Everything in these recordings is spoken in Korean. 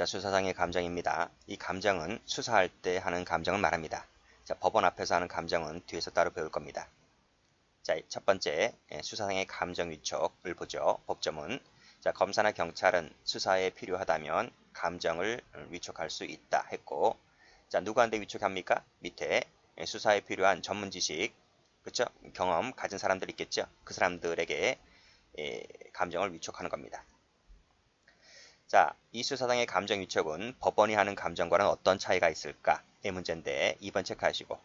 자, 수사상의 감정입니다. 이 감정은 수사할 때 하는 감정을 말합니다. 자, 법원 앞에서 하는 감정은 뒤에서 따로 배울 겁니다. 자, 첫 번째 예, 수사상의 감정 위촉을 보죠. 법점은 자, 검사나 경찰은 수사에 필요하다면 감정을 위촉할 수 있다 했고 자, 누구한테 위촉합니까? 밑에 예, 수사에 필요한 전문 지식, 그렇죠? 경험 가진 사람들 있겠죠? 그 사람들에게 예, 감정을 위촉하는 겁니다. 자, 이 수사상의 감정 위촉은 법원이 하는 감정과는 어떤 차이가 있을까? 의 문제인데 2번 체크하시고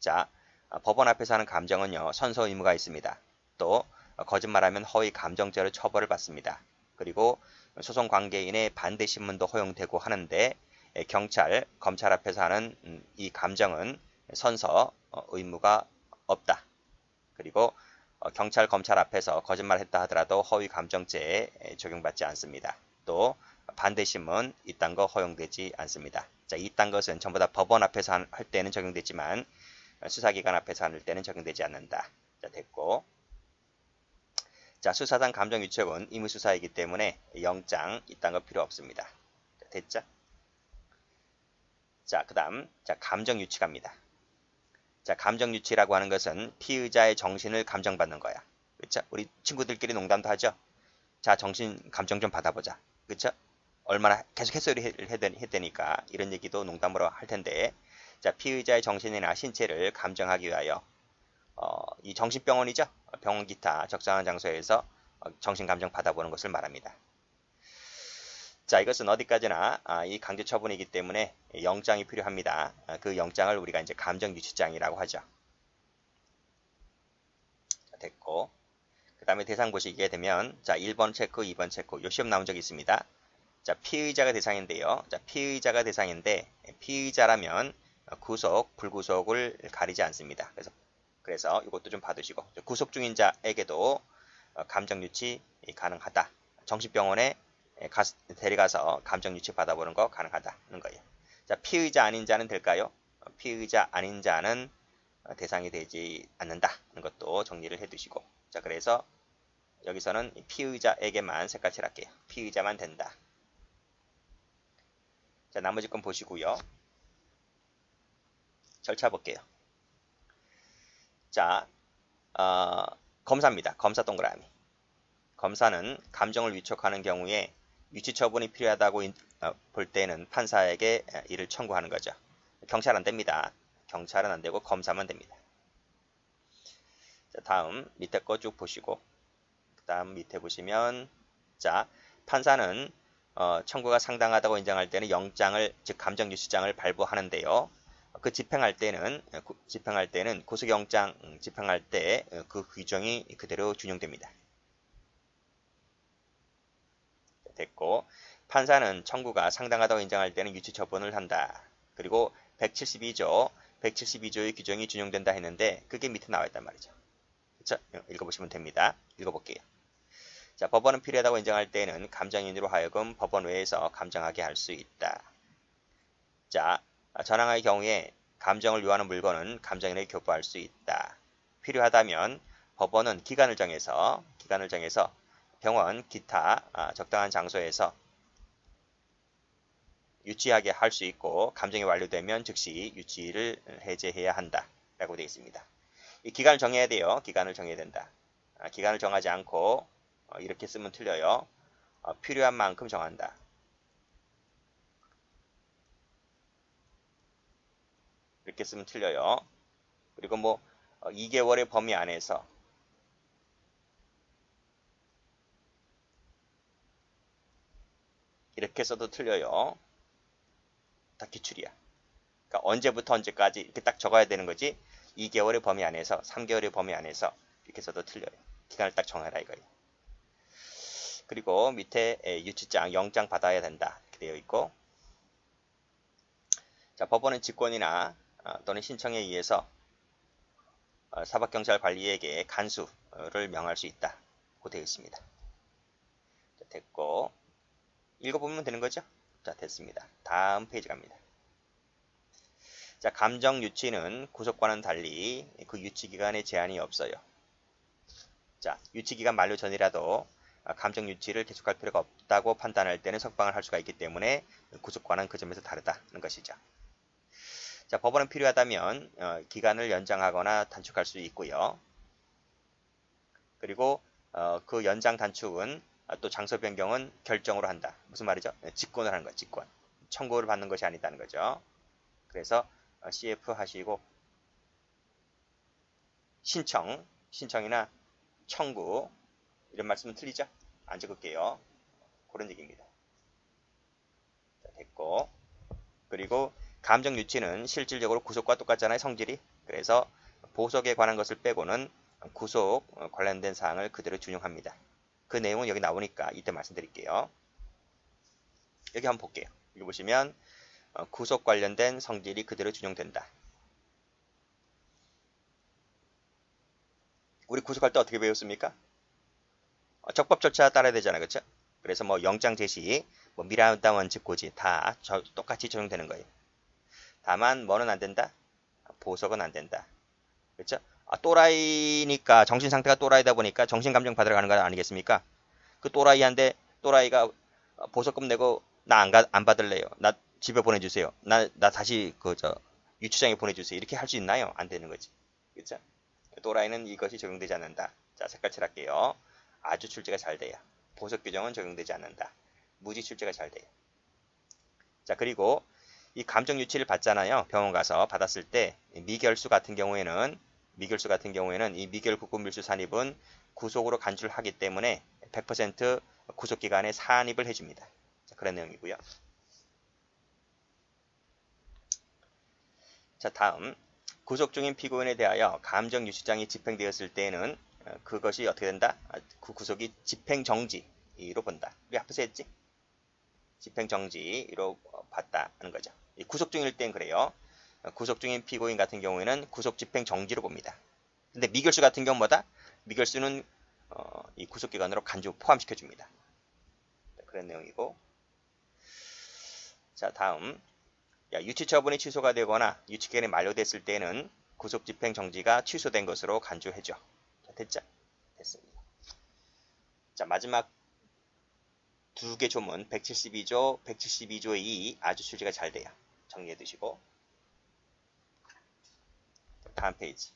자, 아, 법원 앞에서 하는 감정은요. 선서 의무가 있습니다. 또 거짓말하면 허위 감정죄로 처벌을 받습니다. 그리고 소송 관계인의 반대 신문도 허용되고 하는데 경찰, 검찰 앞에서 하는 음, 이 감정은 선서 어, 의무가 없다. 그리고 어, 경찰, 검찰 앞에서 거짓말했다 하더라도 허위 감정죄에 적용받지 않습니다. 또 반대신문 이딴 거 허용되지 않습니다. 자, 이딴 것은 전부 다 법원 앞에서 할 때는 적용되지만 수사기관 앞에서 할 때는 적용되지 않는다. 자, 됐고. 자, 수사상 감정 유책은 임의수사이기 때문에 영장 이딴 거 필요 없습니다. 자, 됐죠? 자, 그 다음, 자, 감정 유치합니다. 자, 감정 유치라고 하는 것은 피의자의 정신을 감정받는 거야. 그렇죠? 우리 친구들끼리 농담도 하죠? 자, 정신 감정 좀 받아보자. 그쵸? 얼마나 계속 햇소리 했다니까 이런 얘기도 농담으로 할 텐데 자 피의자의 정신이나 신체를 감정하기 위하여 어, 이 정신병원이죠? 병원 기타 적당한 장소에서 어, 정신감정 받아보는 것을 말합니다. 자 이것은 어디까지나 아, 이 강제 처분이기 때문에 영장이 필요합니다. 아, 그 영장을 우리가 이제 감정 유치장이라고 하죠. 자, 됐고 그 다음에 대상 보시게 되면 자 1번 체크, 2번 체크 요 시험 나온 적이 있습니다. 자 피의자가 대상인데요. 자 피의자가 대상인데 피의자라면 구속, 불구속을 가리지 않습니다. 그래서 그래서 이것도 좀 받으시고 구속 중인 자에게도 어, 감정 유치 가능하다. 정신병원에 데려가서 감정 유치 받아보는 거 가능하다는 거예요. 자 피의자 아닌 자는 될까요? 어, 피의자 아닌 자는 어, 대상이 되지 않는다는 것도 정리를 해두시고 자 그래서 여기서는 피의자에게만 색깔 칠할게요. 피의자만 된다. 자, 나머지 건 보시고요. 절차 볼게요. 자, 어, 검사입니다. 검사 동그라미. 검사는 감정을 위촉하는 경우에 유치 처분이 필요하다고 어, 볼 때는 판사에게 이를 청구하는 거죠. 경찰 안 됩니다. 경찰은 안 되고 검사만 됩니다. 자, 다음 밑에 거 쭉 보시고 그 다음 밑에 보시면 자 판사는 어, 청구가 상당하다고 인정할 때는 영장을 즉 감정유치장을 발부하는데요. 그 집행할 때는 집행할 때는 음, 집행할 때 그 규정이 그대로 준용됩니다. 됐고 판사는 청구가 상당하다고 인정할 때는 유치 처분을 한다. 그리고 172조 172조의 규정이 준용된다 했는데 그게 밑에 나와 있단 말이죠. 그렇죠? 읽어보시면 됩니다. 읽어볼게요. 자, 법원은 필요하다고 인정할 때는 감정인으로 하여금 법원 외에서 감정하게 할 수 있다. 자, 전항의 경우에 감정을 요하는 물건은 감정인에게 교부할 수 있다. 필요하다면 법원은 기간을 정해서 기간을 정해서 병원, 기타 아, 적당한 장소에서 유치하게 할 수 있고 감정이 완료되면 즉시 유치를 해제해야 한다. 라고 되어 있습니다. 이 기간을 정해야 돼요. 기간을 정해야 된다. 아, 기간을 정하지 않고 어, 이렇게 쓰면 틀려요. 어, 필요한 만큼 정한다. 이렇게 쓰면 틀려요. 그리고 뭐 2개월의 어, 범위 안에서 이렇게 써도 틀려요. 다 기출이야. 그러니까 언제부터 언제까지 이렇게 딱 적어야 되는 거지. 2개월의 범위 안에서 3개월의 범위 안에서 이렇게 써도 틀려요. 기간을 딱 정해라 이거예요. 그리고 밑에 유치장, 영장 받아야 된다. 이렇게 되어 있고 자, 법원은 직권이나 어, 또는 신청에 의해서 어, 사법경찰 관리에게 간수를 명할 수 있다. 고 되어 있습니다. 자, 됐고 읽어보면 되는 거죠? 자, 됐습니다. 다음 페이지 갑니다. 자, 감정 유치는 구속과는 달리 그 유치 기간에 제한이 없어요. 자, 유치 기간 만료 전이라도 아, 감정 유치를 계속할 필요가 없다고 판단할 때는 석방을 할 수가 있기 때문에 구속과는 그 점에서 다르다는 것이죠. 자, 법원은 필요하다면 어, 기간을 연장하거나 단축할 수 있고요. 그리고 어, 그 연장 단축은 아, 또 장소 변경은 결정으로 한다. 무슨 말이죠? 네, 직권을 하는 거예요. 직권. 청구를 받는 것이 아니다는 거죠. 그래서 어, CF 하시고 신청, 신청이나 청구 이런 말씀은 틀리죠? 안 적을게요. 그런 얘기입니다. 자, 됐고 그리고 감정 유치는 실질적으로 구속과 똑같잖아요. 성질이. 그래서 보석에 관한 것을 빼고는 구속 어, 관련된 사항을 그대로 준용합니다. 그 내용은 여기 나오니까 이때 말씀드릴게요. 여기 한번 볼게요. 여기 보시면 어, 구속 관련된 성질이 그대로 준용된다. 우리 구속할 때 어떻게 배웠습니까? 어, 적법 절차 따라야 되잖아요. 그렇죠? 그래서 뭐 영장 제시, 뭐 미라다 원칙 고지 다 저, 똑같이 적용되는 거예요. 다만 뭐는 안 된다? 보석은 안 된다. 그렇죠? 아, 또라이니까 정신 상태가 또라이다 보니까 정신 감정 받으러 가는 거 아니겠습니까? 그 또라이한테 또라이가 보석금 내고 나 안 안 받을래요. 나 집에 보내주세요. 나, 나 다시 그 저 유치장에 보내주세요. 이렇게 할 수 있나요? 안 되는 거지. 그렇죠? 또라이는 이것이 적용되지 않는다. 자, 색깔 칠할게요. 아주 출제가 잘 돼요. 보석 규정은 적용되지 않는다. 무지 출제가 잘 돼요. 자, 그리고 이 감정 유치를 받잖아요. 병원 가서 받았을 때 미결수 같은 경우에는 미결수 같은 경우에는 이 미결 국군 밀수 산입은 구속으로 간주를 하기 때문에 100% 구속 기간에 산입을 해줍니다. 자, 그런 내용이고요. 자 다음 구속 중인 피고인에 대하여 감정 유치장이 집행되었을 때에는 어, 그것이 어떻게 된다? 아, 그 구속이 집행정지로 본다. 우리 앞에서 했지? 집행정지로 봤다는 거죠. 구속 중일 땐 그래요. 어, 구속 중인 피고인 같은 경우에는 구속 집행 정지로 봅니다. 근데 미결수 같은 경우 뭐다? 미결수는 어, 이 구속기관으로 간주 포함시켜 줍니다. 그런 내용이고 자 다음 야, 유치 처분이 취소가 되거나 유치기간이 만료됐을 때는 구속 집행 정지가 취소된 것으로 간주해줘. 자, 됐죠? 됐습니다. 자 마지막 두 개 조문 172조, 172조의 2 아주 출제가 잘 돼요. 정리해 두시고 다음 페이지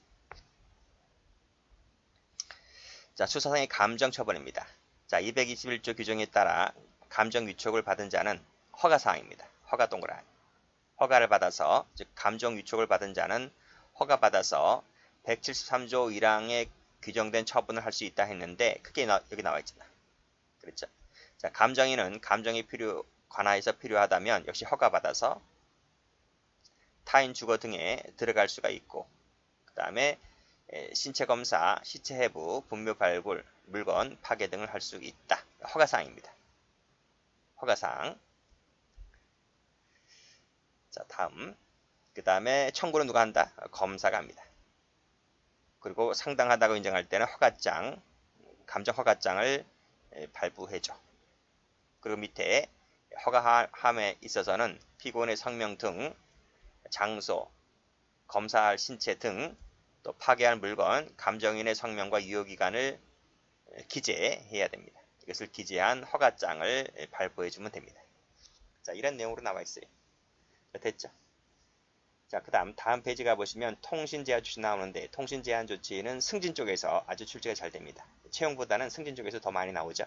자 수사상의 감정 처벌입니다. 자 221조 규정에 따라 감정 위촉을 받은 자는 허가사항입니다. 허가 동그라미 허가를 받아서 즉 감정 위촉을 받은 자는 허가 받아서 173조 1항에 규정된 처분을 할 수 있다 했는데 그게 나, 여기 나와 있잖아. 그렇죠? 자, 감정인은 감정이 필요 관하에서 필요하다면 역시 허가 받아서 타인 주거 등에 들어갈 수가 있고 그 다음에 신체 검사, 시체 해부, 분묘 발굴, 물건 파괴 등을 할 수 있다. 허가사항입니다. 허가사항. 자, 다음. 그 다음에 청구는 누가 한다? 검사가 합니다. 그리고 상당하다고 인정할 때는 허가장, 감정 허가장을 발부해줘. 그리고 밑에 허가함에 있어서는 피고인의 성명 등 장소, 검사할 신체 등 또 파괴할 물건, 감정인의 성명과 유효기간을 기재해야 됩니다. 이것을 기재한 허가장을 발부해 주면 됩니다. 자, 이런 내용으로 나와 있어요. 자, 됐죠? 자, 그 다음 다음 페이지 가보시면 통신 제한 조치 나오는데 통신 제한 조치는 승진 쪽에서 아주 출제가 잘 됩니다. 채용보다는 승진 쪽에서 더 많이 나오죠.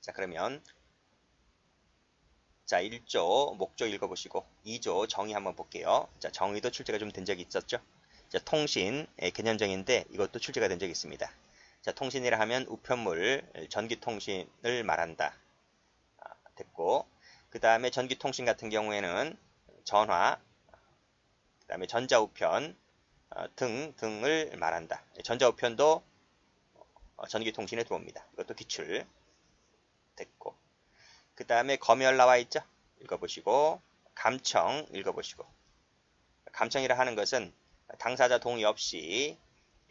자, 그러면 자, 1조 목적 읽어보시고 2조 정의 한번 볼게요. 자, 정의도 출제가 좀 된 적이 있었죠. 자, 통신 개념정인데 이것도 출제가 된 적이 있습니다. 자, 통신이라 하면 우편물, 전기통신을 말한다. 아, 됐고 그 다음에 전기통신 같은 경우에는 전화, 그 다음에 전자우편 어, 등 등을 말한다. 전자우편도 어, 전기통신에 들어옵니다. 이것도 기출 됐고 그 다음에 검열 나와 있죠? 읽어보시고 감청 읽어보시고 감청이라 하는 것은 당사자 동의 없이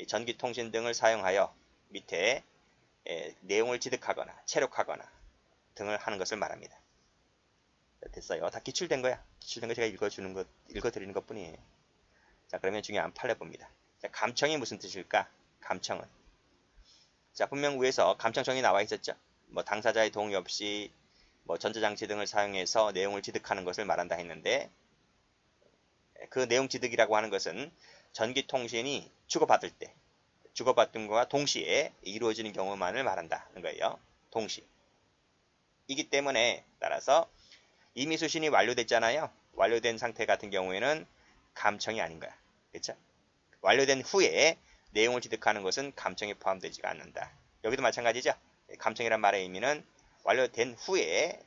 전기통신 등을 사용하여 밑에 내용을 지득하거나 체록하거나 등을 하는 것을 말합니다. 됐어요. 다 기출된 거야. 기출된 거 제가 읽어주는 것, 읽어드리는 것 뿐이에요. 자, 그러면 중요한 판례 봅니다. 자, 감청이 무슨 뜻일까? 감청은. 자, 분명 위에서 감청청이 나와 있었죠. 뭐 당사자의 동의 없이 뭐 전자장치 등을 사용해서 내용을 취득하는 것을 말한다 했는데 그 내용 취득이라고 하는 것은 전기통신이 주고받을 때 주고받은 것과 동시에 이루어지는 경우만을 말한다는 거예요. 동시. 이기 때문에 따라서 이미 수신이 완료됐잖아요. 완료된 상태 같은 경우에는 감청이 아닌 거야. 그렇죠? 완료된 후에 내용을 취득하는 것은 감청에 포함되지가 않는다. 여기도 마찬가지죠. 감청이란 말의 의미는 완료된 후에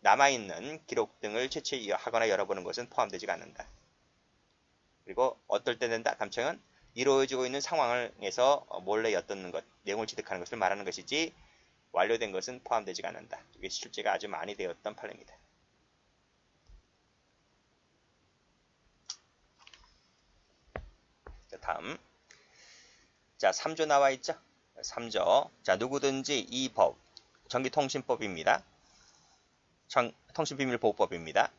남아있는 기록 등을 채취하거나 열어보는 것은 포함되지가 않는다. 그리고 어떨 때 된다? 감청은 이루어지고 있는 상황에서 몰래 엿듣는 것, 내용을 취득하는 것을 말하는 것이지 완료된 것은 포함되지가 않는다. 이게 실제가 아주 많이 되었던 판례입니다. 자, 다음. 자, 3조 나와 있죠? 3조. 자, 누구든지 이 법, 전기통신법입니다. 통신비밀보호법입니다.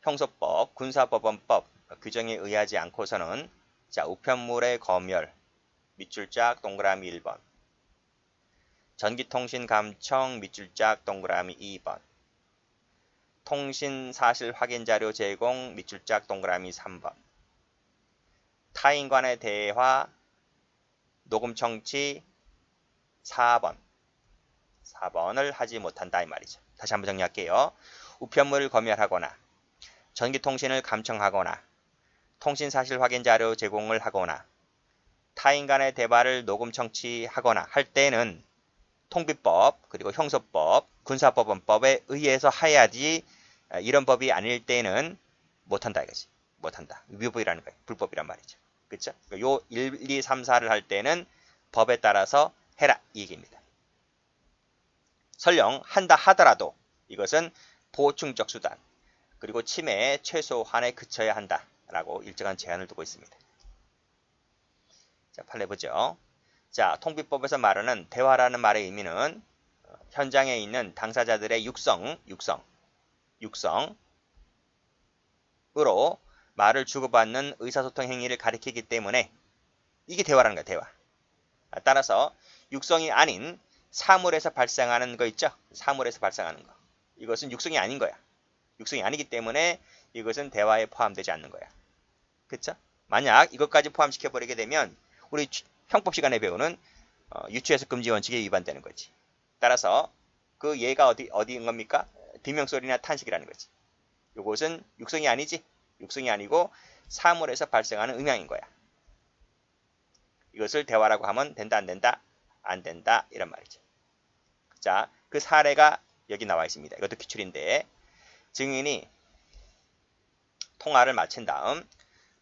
형소법, 군사법원법 규정에 의하지 않고서는 자, 우편물의 검열, 밑줄짝 동그라미 1번, 전기통신 감청 밑줄짝 동그라미 2번, 통신 사실 확인 자료 제공 밑줄짝 동그라미 3번, 타인 간의 대화 녹음 청취 4번 4번을 하지 못한다 이 말이죠. 다시 한번 정리할게요. 우편물을 검열하거나 전기통신을 감청하거나 통신사실 확인 자료 제공을 하거나 타인 간의 대화를 녹음 청취하거나 할 때는 통비법 그리고 형소법 군사법원법에 의해서 해야지 아, 이런 법이 아닐 때는 못한다 이거지. 못한다. 위법이라는 거예요. 불법이란 말이죠. 그렇죠? 요 1, 2, 3, 4를 할 때는 법에 따라서 해라 이 얘기입니다. 설령 한다 하더라도 이것은 보충적 수단 그리고 침해에 최소한에 그쳐야 한다라고 일정한 제한을 두고 있습니다. 자, 판례 보죠. 자, 통비법에서 말하는 대화라는 말의 의미는 현장에 있는 당사자들의 육성, 육성, 육성으로 말을 주고받는 의사소통 행위를 가리키기 때문에 이게 대화라는 거야, 대화. 따라서 육성이 아닌 사물에서 발생하는 거 있죠? 사물에서 발생하는 거. 이것은 육성이 아닌 거야. 육성이 아니기 때문에 이것은 대화에 포함되지 않는 거야. 그쵸? 만약 이것까지 포함시켜 버리게 되면 우리 형법 시간에 배우는 어, 유추해석 금지 원칙에 위반되는 거지. 따라서 그 예가 어디 어디인 겁니까? 비명소리나 탄식이라는 거지. 이것은 육성이 아니지. 육성이 아니고 사물에서 발생하는 음향인 거야. 이것을 대화라고 하면 된다 안 된다? 안 된다 이런 말이죠. 자, 그 사례가 여기 나와 있습니다. 이것도 기출인데 증인이 통화를 마친 다음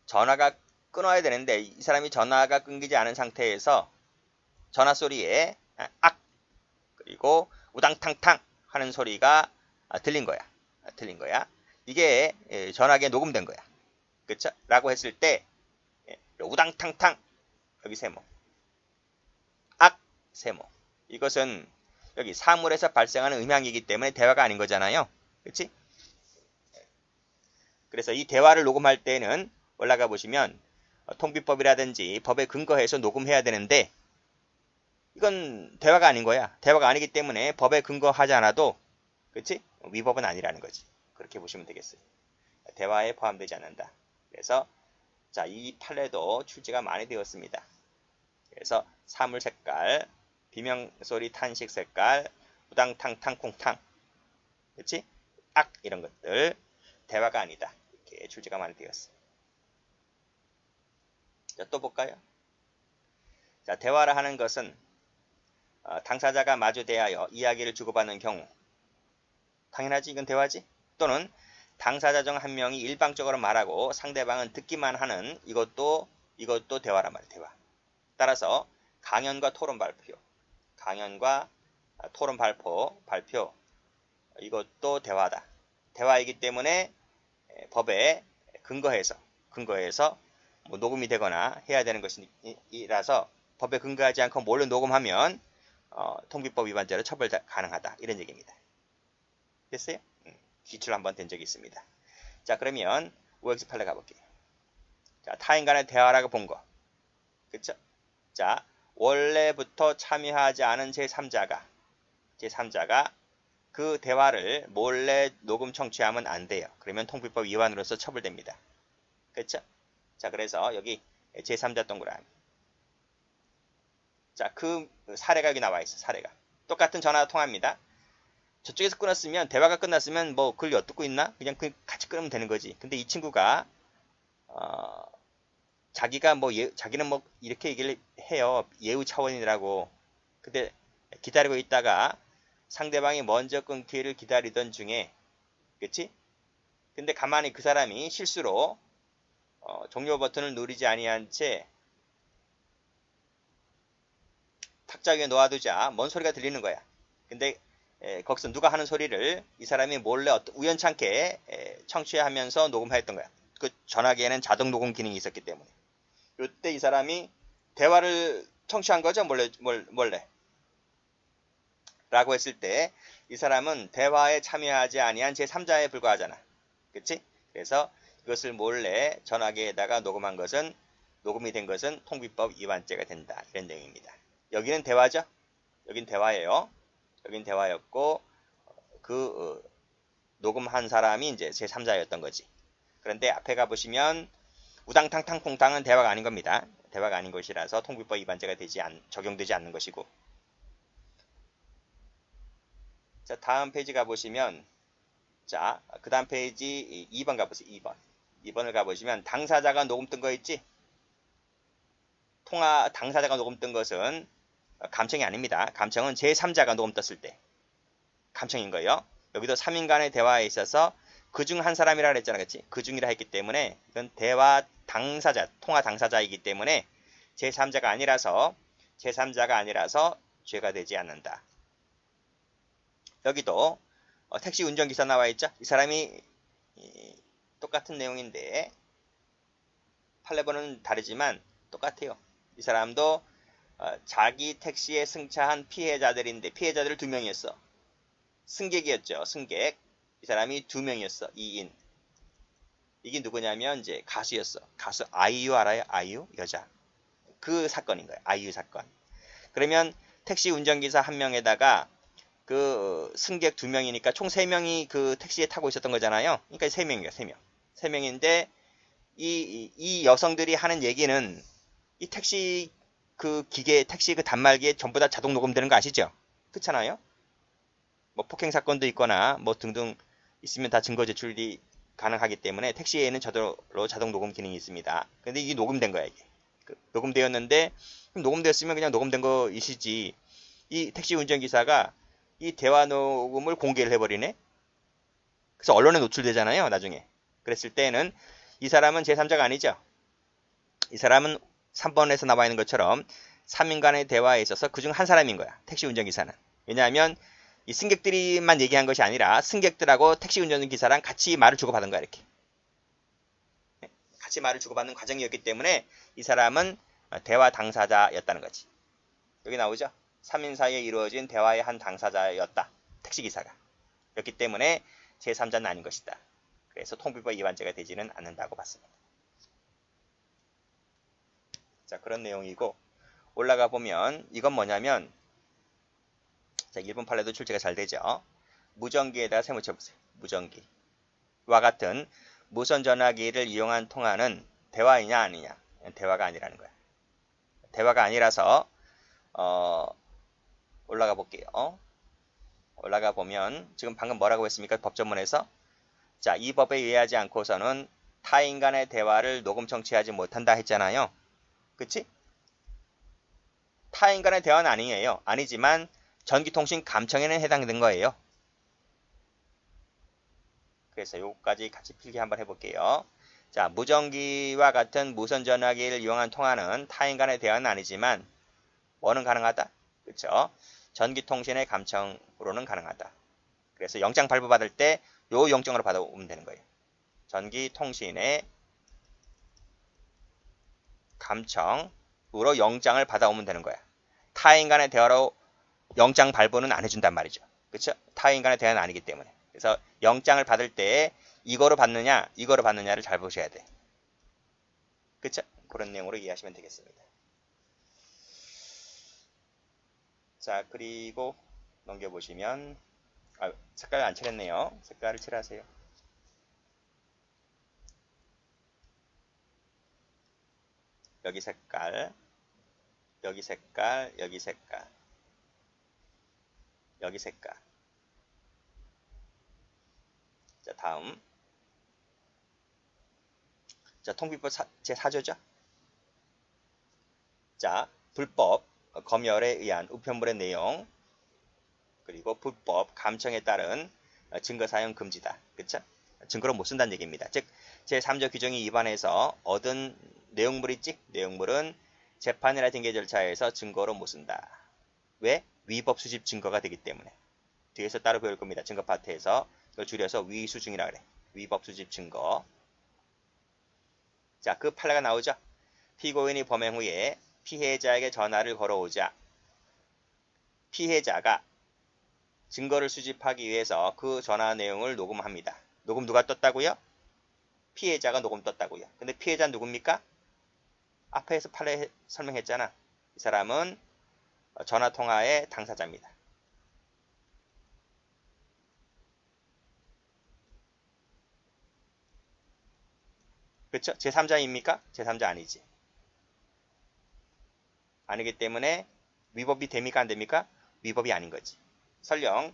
전화가 끊어야 되는데 이 사람이 전화가 끊기지 않은 상태에서 전화 소리에 악 그리고 우당탕탕 하는 소리가 들린 거야. 들린 거야. 이게 예, 전화기에 녹음된 거야. 그쵸? 라고 했을 때 예, 우당탕탕 여기 세모 악 세모 이것은 여기 사물에서 발생하는 음향이기 때문에 대화가 아닌 거잖아요. 그치? 그래서 이 대화를 녹음할 때는 올라가 보시면 통비법이라든지 법에 근거해서 녹음해야 되는데 이건 대화가 아닌 거야. 대화가 아니기 때문에 법에 근거하지 않아도 그치? 위법은 아니라는 거지. 그렇게 보시면 되겠어요. 대화에 포함되지 않는다. 그래서 자, 이 판례도 출제가 많이 되었습니다. 그래서 사물 색깔, 비명 소리 탄식 색깔, 우당탕탕 콩탕 그렇지? 악 이런 것들 대화가 아니다. 이렇게 출제가 많이 되었어요. 자, 또 볼까요? 자, 대화를 하는 것은 어, 당사자가 마주 대하여 이야기를 주고받는 경우 당연하지 이건 대화지 또는 당사자 중 한 명이 일방적으로 말하고 상대방은 듣기만 하는 이것도 이것도 대화란 말이에요. 대화. 따라서 강연과 토론 발표, 강연과 토론 발표, 발표 이것도 대화다. 대화이기 때문에 법에 근거해서 근거해서 뭐 녹음이 되거나 해야 되는 것이라서 법에 근거하지 않고 몰래 녹음하면 어, 통비법 위반죄로 처벌 가능하다 이런 얘기입니다. 됐어요? 기출 한번 된 적이 있습니다. 자 그러면 OX 판례 가볼게요. 자 타인 간의 대화라고 본 거. 그쵸? 자 원래부터 참여하지 않은 제3자가 제3자가 그 대화를 몰래 녹음 청취하면 안 돼요. 그러면 통비법 위반으로서 처벌됩니다. 그렇죠? 자, 그래서 여기 제3자 동그라미. 자, 그 사례가 여기 나와 있어. 사례가. 똑같은 전화 통화입니다. 저쪽에서 끊었으면 대화가 끝났으면 뭐 그걸 엿듣고 있나? 그냥 그 같이 끊으면 되는 거지. 근데 이 친구가 어, 자기가 뭐 예, 자기는 뭐 이렇게 얘기를 해요. 예우 차원이라고. 근데 기다리고 있다가 상대방이 먼저 끊기를 기다리던 중에 그치? 근데 가만히 그 사람이 실수로 어, 종료 버튼을 누리지 아니한 채 탁자 위에 놓아두자 뭔 소리가 들리는 거야. 근데 에, 거기서 누가 하는 소리를 이 사람이 몰래 우연찮게 에, 청취하면서 녹음했던 거야. 그 전화기에는 자동 녹음 기능이 있었기 때문에. 이때 이 사람이 대화를 청취한 거죠. 몰래 몰래. 라고 했을 때 이 사람은 대화에 참여하지 아니한 제3자에 불과하잖아. 그치? 그래서 이것을 몰래 전화기에다가 녹음한 것은 녹음이 된 것은 통비법 위반죄가 된다. 이런 내용입니다. 여기는 대화죠? 여긴 대화예요. 여긴 대화였고 그 어, 녹음한 사람이 이제 제3자였던 거지. 그런데 앞에 가보시면 우당탕탕 퐁탕은 대화가 아닌 겁니다. 대화가 아닌 것이라서 통비법 위반죄가 되지 않, 적용되지 않는 것이고 자, 다음 페이지 가보시면, 자, 그 다음 페이지 2번 가보세요. 2번. 2번을 가보시면, 당사자가 녹음 뜬 거 있지? 통화, 당사자가 녹음 뜬 것은 감청이 아닙니다. 감청은 제3자가 녹음 떴을 때. 감청인 거예요. 여기도 3인 간의 대화에 있어서 그 중 한 사람이라 그랬잖아. 그치? 그 중이라 했기 때문에 이건 대화 당사자, 통화 당사자이기 때문에 제3자가 아니라서 제3자가 아니라서 죄가 되지 않는다. 여기도 어, 택시 운전기사 나와 있죠? 이 사람이 이, 똑같은 내용인데 판례번호는 다르지만 똑같아요. 이 사람도 어, 자기 택시에 승차한 피해자들인데 피해자들 두 명이었어. 승객이었죠. 승객. 이 사람이 두 명이었어. 2인. 이게 누구냐면 이제 가수였어. 가수 아이유 알아요? 아이유? 여자. 그 사건인 거예요. 아이유 사건. 그러면 택시 운전기사 한 명에다가 그 승객 두 명이니까 총 세 명이 그 택시에 타고 있었던 거잖아요. 그러니까 세 명이에요, 세 명. 세 명인데 이, 이 여성들이 하는 얘기는 이 택시 그 기계, 택시 그 단말기에 전부 다 자동 녹음되는 거 아시죠? 그렇잖아요. 뭐 폭행 사건도 있거나 뭐 등등 있으면 다 증거 제출이 가능하기 때문에 택시에는 저절로 자동 녹음 기능이 있습니다. 근데 이게 녹음된 거야 이게. 그 녹음되었는데 녹음되었으면 그냥 녹음된 거이시지. 이 택시 운전기사가 이 대화 녹음을 공개를 해버리네. 그래서 언론에 노출되잖아요. 나중에. 그랬을 때는 이 사람은 제3자가 아니죠. 이 사람은 3번에서 나와 있는 것처럼 3인 간의 대화에 있어서 그중 한 사람인 거야. 택시 운전기사는. 왜냐하면 이 승객들이만 얘기한 것이 아니라 승객들하고 택시 운전기사랑 같이 말을 주고받은 거야. 이렇게. 네, 같이 말을 주고받는 과정이었기 때문에 이 사람은 대화 당사자였다는 거지. 여기 나오죠? 3인 사이에 이루어진 대화의 한 당사자였다. 택시기사가. 그렇기 때문에 제3자는 아닌 것이다. 그래서 통비법 위반죄가 되지는 않는다고 봤습니다. 자 그런 내용이고 올라가 보면 이건 뭐냐면 자 1번 판례도 출제가 잘 되죠. 무전기에다 세무 쳐보세요. 무전기. 와 같은 무선 전화기를 이용한 통화는 대화이냐 아니냐. 대화가 아니라는 거야. 대화가 아니라서 어, 올라가 볼게요. 올라가 보면 지금 방금 뭐라고 했습니까? 법전문에서 자, 이 법에 의하지 않고서는 타인 간의 대화를 녹음 청취하지 못한다 했잖아요. 그치? 타 인 간의 대화는 아니에요. 아니지만 전기통신 감청에는 해당된 거예요. 그래서 요까지 같이 필기 한번 해볼게요. 자, 무전기와 같은 무선 전화기를 이용한 통화는 타인 간의 대화는 아니지만 뭐는 가능하다? 그렇죠? 전기통신의 감청으로는 가능하다. 그래서 영장 발부받을 때 요 영장으로 받아오면 되는 거예요. 전기통신의 감청으로 영장을 받아오면 되는 거야. 타인 간의 대화로 영장 발부는 안 해준단 말이죠. 그렇죠? 타인 간의 대화는 아니기 때문에. 그래서 영장을 받을 때 이거로 받느냐, 이거로 받느냐를 잘 보셔야 돼. 그렇죠? 그런 내용으로 이해하시면 되겠습니다. 자, 그리고 넘겨보시면, 아, 색깔 안 칠했네요. 색깔을 칠하세요. 여기 색깔, 여기 색깔, 여기 색깔, 여기 색깔. 자, 다음. 자, 통비법 제4조죠. 자, 불법, 검열에 의한 우편물의 내용, 그리고 불법, 감청에 따른 증거 사용 금지다. 그쵸? 증거로 못 쓴다는 얘기입니다. 즉, 제3조 규정이 위반해서 얻은 내용물 있지? 내용물은 재판이나 등계 절차에서 증거로 못 쓴다. 왜? 위법 수집 증거가 되기 때문에. 뒤에서 따로 배울 겁니다. 증거 파트에서 그걸 줄여서 위수증이라 그래. 위법 수집 증거. 자, 그 판례가 나오죠. 피고인이 범행 후에 피해자에게 전화를 걸어오자 피해자가 증거를 수집하기 위해서 그 전화 내용을 녹음합니다. 녹음 누가 떴다고요? 피해자가 녹음 떴다고요. 근데 피해자 누굽니까? 앞에서 판례 설명했잖아. 이 사람은 전화 통화의 당사자입니다. 그렇죠? 제3자입니까? 제3자 아니지. 아니기 때문에 위법이 됩니까? 안 됩니까? 위법이 아닌 거지. 설령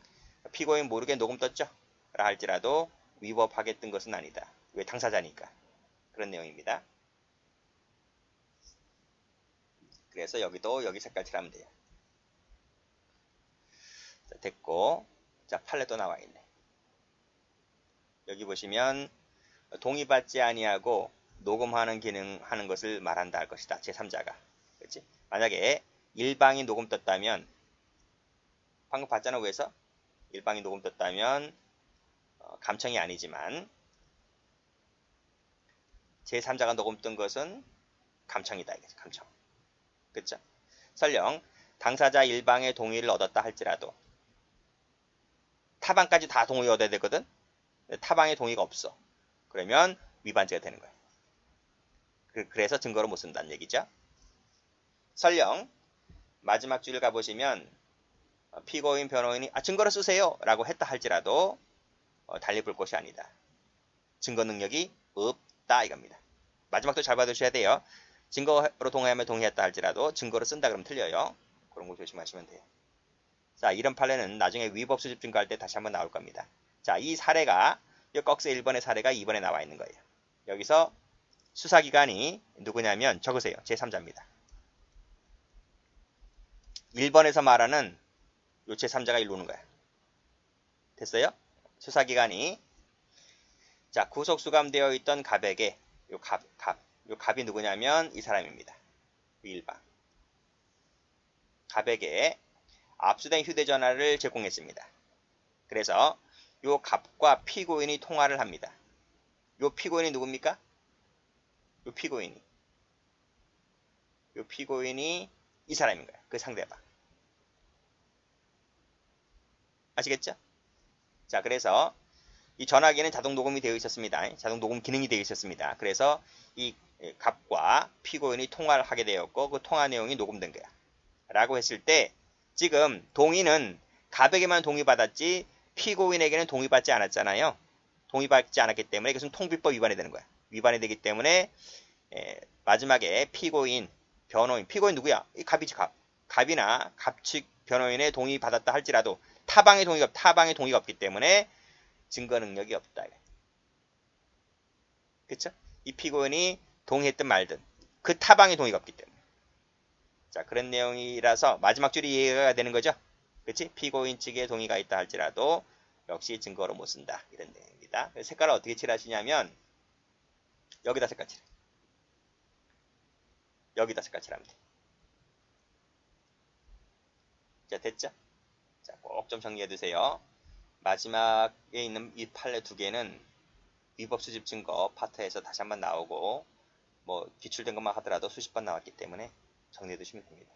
피고인 모르게 녹음 떴죠? 라 할지라도 위법하게 뜬 것은 아니다. 왜 당사자니까. 그런 내용입니다. 그래서 여기도 여기 색깔 칠하면 돼요. 자, 됐고 자 판례도 나와 있네. 여기 보시면 동의받지 아니하고 녹음하는 기능 하는 것을 말한다 할 것이다. 제3자가. 그렇지? 만약에 일방이 녹음 떴다면 방금 봤잖아 위에서 일방이 녹음 떴다면 어, 감청이 아니지만 제3자가 녹음 뜬 것은 감청이다. 이게 감청. 그렇죠? 설령 당사자 일방의 동의를 얻었다 할지라도 타방까지 다 동의 얻어야 되거든. 타방의 동의가 없어. 그러면 위반죄가 되는 거예요. 그, 그래서 증거로 못 쓴다는 얘기죠. 설령 마지막 줄을 가보시면 어, 피고인 변호인이 아 증거로 쓰세요 라고 했다 할지라도 어, 달리 볼 것이 아니다. 증거 능력이 없 다 이겁니다. 마지막도 잘 받으셔야 돼요. 증거로 동의하면 동의했다 할지라도 증거로 쓴다 그러면 틀려요. 그런 거 조심하시면 돼요. 자 이런 판례는 나중에 위법 수집 증거할 때 다시 한번 나올 겁니다. 자 이 사례가 이 꺽스 1번의 사례가 2번에 나와 있는 거예요. 여기서 수사기관이 누구냐면 적으세요. 제3자입니다. 1번에서 말하는 요 제3자가 일로 는 거야. 됐어요? 수사기관이 자 구속 수감되어 있던 갑에게 요 갑, 갑, 요 갑이 누구냐면 이 사람입니다. 일방. 갑에게 압수된 휴대전화를 제공했습니다. 그래서 요 갑과 피고인이 통화를 합니다. 요 피고인이 누굽니까? 요 피고인이. 요 피고인이 이 사람인 거야. 그 상대방. 아시겠죠? 자, 그래서 이 전화기는 자동 녹음이 되어 있었습니다. 자동 녹음 기능이 되어 있었습니다. 그래서 이 갑과 피고인이 통화를 하게 되었고 그 통화 내용이 녹음된 거야. 라고 했을 때 지금 동의는 갑에게만 동의받았지 피고인에게는 동의받지 않았잖아요. 동의받지 않았기 때문에 이것은 통비법 위반이 되는 거야. 위반이 되기 때문에 에, 마지막에 피고인, 변호인, 피고인 누구야? 이 갑이지 갑. 갑이나 갑측 변호인의 동의 받았다 할지라도 타방의 동의가 타방의 동의가 없기 때문에 증거 능력이 없다. 그렇죠? 이 피고인이 동의했든 말든 그 타방의 동의가 없기 때문에. 자, 그런 내용이라서 마지막 줄이 이해가 되는 거죠. 그렇지? 피고인 측에 동의가 있다 할지라도 역시 증거로 못 쓴다. 이런 내용입니다. 색깔을 어떻게 칠하시냐면 여기다 색깔 칠. 여기다 색깔 칠하면 돼. 자, 됐죠? 자, 꼭 좀 정리해 두세요. 마지막에 있는 이 판례 두 개는 위법 수집 증거 파트에서 다시 한번 나오고 뭐 기출된 것만 하더라도 수십 번 나왔기 때문에 정리해 두시면 됩니다.